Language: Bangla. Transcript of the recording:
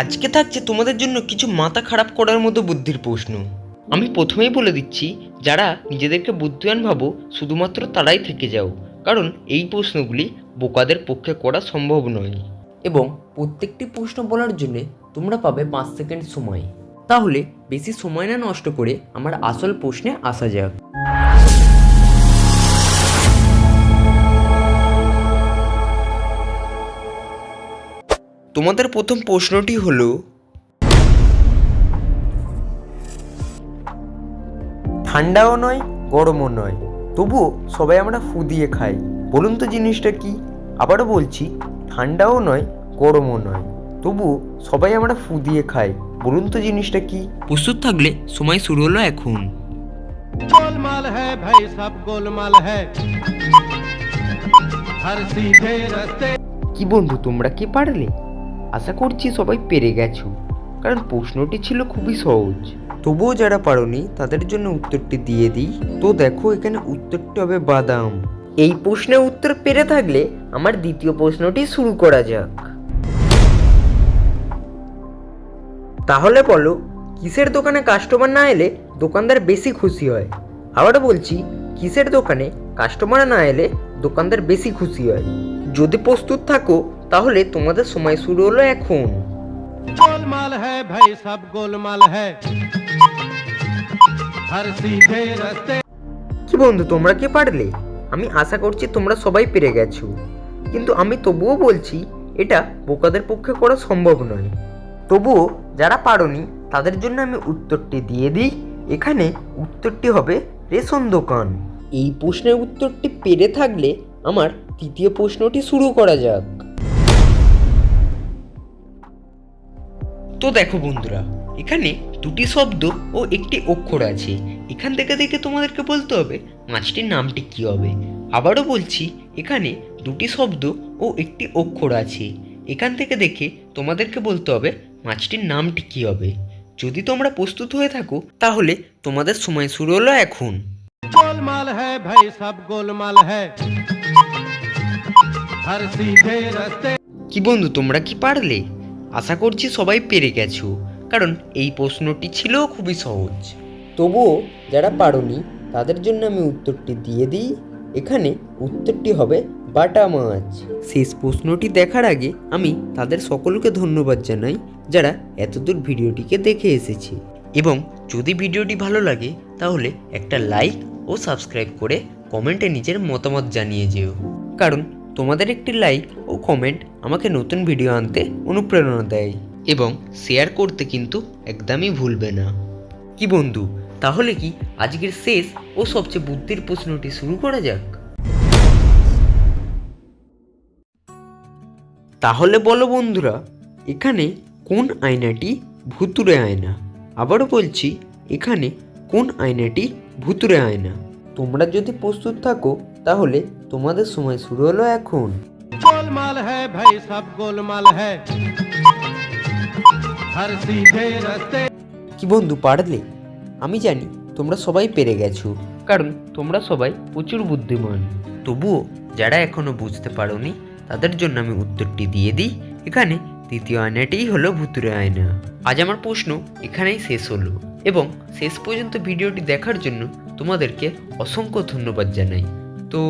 আজকে থাকছে তোমাদের জন্য কিছু মাথা খারাপ করার মতো বুদ্ধির প্রশ্ন। আমি প্রথমেই বলে দিচ্ছি, যারা নিজেদেরকে বুদ্ধিমান ভাবো, শুধুমাত্র তারাই থেকে যাও। কারণ এই প্রশ্নগুলি বোকাদের পক্ষে করা সম্ভব নয়। এবং প্রত্যেকটি প্রশ্ন বলার জন্য তোমরা পাবে পাঁচ সেকেন্ড সময়। তাহলে বেশি সময় না নষ্ট করে আমার আসল প্রশ্নে আসা যাক। তোমাদের প্রথম প্রশ্নটি হলো ঠান্ডাও নয় গরমও নয়। তবুও সবাই আমরা ফুদিয়ে খাই। বলুন তো জিনিসটা কি? আবারও বলছি ঠান্ডাও নয় গরমও নয়। তবু সবাই আমরা ফুদিয়ে খাই। বলুন তো জিনিসটা কি? প্রস্তুত থাকলে সময় শুরু হলো এখন। গোলমাল হ্যাঁ ভাই সব গোলমাল কি বন্ধু তোমরা কি পারলে? আশা করছি সবাই পেরে গেছো। কারণ প্রশ্নটি ছিল খুবই সহজ। তবুও যারা পারোনি, তাদের জন্য উত্তরটি দিয়ে দিই। তো দেখো, এখানে উত্তরটি হবে বাদাম। এই প্রশ্নের উত্তর পেরে থাকলে আমার দ্বিতীয় প্রশ্নটি শুরু করা যাক। তাহলে বলো, কিসের দোকানে কাস্টমার না এলে দোকানদার বেশি খুশি হয়? আবার বলছি, কিসের দোকানে কাস্টমার না এলে দোকানদার বেশি খুশি হয়? যদি প্রস্তুত থাকো তাহলে তোমাদের সময় শুরু হলো এখন। গোলমাল হ্যাঁ ভাই সব গোলমাল হ্যাঁ। কি বন্ধু তোমরা কি পারলে? আমি আশা করছি তোমরা সবাই পেরে গেছো। কিন্তু আমি তবুও বলছি এটা বোকাদের পক্ষে করা সম্ভব নয়। তবুও যারা পারোনি তাদের জন্য আমি উত্তরটি দিয়ে দিই। এখানে উত্তরটি হবে রেশন দোকান। এই প্রশ্নের উত্তরটি পেরে থাকলে আমার তৃতীয় প্রশ্নটি শুরু করা যাক। তো দেখো বন্ধুরা এখানে দুটি শব্দ ও একটি অক্ষর আছে। এখান থেকে দেখে তোমাদেরকে বলতে হবে মাছটির নামটি কী হবে? আবারও বলছি এখানে দুটি শব্দ ও একটি অক্ষর আছে। এখান থেকে দেখে তোমাদেরকে বলতে হবে মাছটির নামটি কী হবে? যদি তোমরা প্রস্তুত হয়ে থাকো তাহলে তোমাদের সময় শুরু হলো এখন। গোলমাল হ্যাঁ ভাই সব গোলমাল হ্যাঁ। কি বন্ধু তোমরা কি পারলে? আশা করছি সবাই পেরে গেছো, কারণ এই প্রশ্নটি ছিল খুবই সহজ। তবুও যারা পারোনি, তাদের জন্য আমি উত্তরটি দিয়ে দিই। এখানে উত্তরটি হবে বাটা মাছ। শেষ প্রশ্নটি দেখার আগে আমি তাদের সকলকে ধন্যবাদ জানাই, যারা এতদূর ভিডিওটিকে দেখে এসেছে। এবং যদি ভিডিওটি ভালো লাগে, তাহলে একটা লাইক ও সাবস্ক্রাইব করে কমেন্টে নিজের মতামত জানিয়ে যেও। কারণ তোমাদের একটি লাইক ও কমেন্ট আমাকে নতুন ভিডিও আনতে অনুপ্রেরণা দেয় এবং শেয়ার করতে কিন্তু একদমই ভুলবে না। কি বন্ধু, তাহলে কি আজকের শেষ ও সবচেয়ে বুদ্ধির প্রশ্নটি শুরু করা যাক? তাহলে বলো বন্ধুরা, এখানে কোন আয়নাটি ভুতুরে আয়না? আবারও বলছি, এখানে কোন আয়নাটি ভুতুরে আয়না? তোমরা যদি প্রস্তুত থাকো তাহলে তোমাদের সময় শুরু হলো এখন। গোলমাল হ্যাঁ ভাই সব গোলমাল হ্যাঁ। কি বন্ধু পারলে? আমি জানি তোমরা সবাই পেরে গেছো। কারণ তোমরা সবাই প্রচুর বুদ্ধিমান। তবুও যারা এখনও বুঝতে পারোনি তাদের জন্য আমি উত্তরটি দিয়ে দিই। এখানে তৃতীয় আয়নাটিই হলো ভুতুরে আয়না। আজ আমার প্রশ্ন এখানেই শেষ হলো। এবং শেষ পর্যন্ত ভিডিওটি দেখার জন্য তোমাদেরকে অসংখ্য ধন্যবাদ জানাই। তো